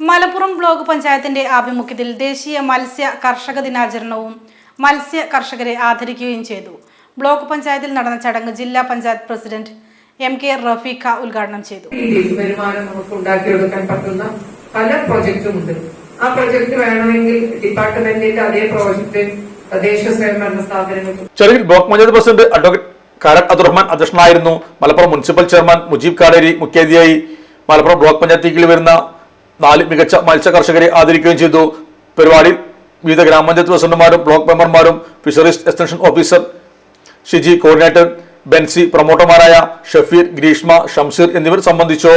Malappuram block പഞ്ചായത്തിന്റെ ആഭിമുഖ്യത്തിൽ ദേശീയ മത്സ്യ കർഷക ദിനാചരണവും മത്സ്യ കർഷകരെ ആദരിക്കുകയും ചെയ്തു. ബ്ലോക്ക് പഞ്ചായത്തിൽ നടന്ന ചടങ്ങ് ജില്ലാ panchayat president M K Rafeeq ഉദ്ഘാടനം ചെയ്തു. വരുമാനം നമുക്ക് ഉണ്ടാക്കിയെടുക്കാൻ പറ്റുന്ന പല പ്രോജക്റ്റുമുണ്ട് ആ പ്രോജക്റ്റ് വേണമെങ്കിൽ ഡിപ്പാർട്ട്മെന്റിന്റെ അതേ പ്രോജക്റ്റ് തദ്ദേശ സ്വയംഭരണ സ്ഥാപനങ്ങൾക്ക് ചടങ്ങിൽ block panchayat president advocate Karan Abdurahman അധ്യക്ഷനായിരുന്നു. മലപ്പുറം മുനിസിപ്പൽ ചെയർമാൻ മുജീബ് കാടേരി മുഖ്യാതിഥിയായി മലപ്പുറം ബ്ലോക്ക് പഞ്ചായത്തിൽ വരുന്ന നാല് മികച്ച മത്സ്യ കർഷകരെ ആദരിക്കുകയും ചെയ്തു. പരിപാടിയിൽ വിവിധ ഗ്രാമപഞ്ചായത്ത് പ്രസിഡന്റുമാരും block മെമ്പർമാരും fisheries extension officer Shiji coordinator Bency പ്രൊമോട്ടർമാരായ Shafeer Greeshma Shamseer എന്നിവർ സംബന്ധിച്ചു.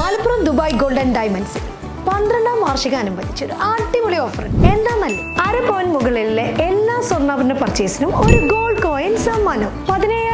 മലപ്പുറം ദുബായ് ഗോൾഡൻ ഡയമണ്ട്സ് പന്ത്രണ്ടാം വാർഷികാനുബന്ധിച്ച് ഒരു അടിപൊളി ഓഫർ. എന്താന്നല്ലേ അര പോയിന്റ് മുകളിലെ എല്ലാ സ്വർണാഭരണ പർച്ചേസിനും ഒരു ഗോൾഡ് കോയിൻ സമ്മാനം. പതിനയ്യായിരം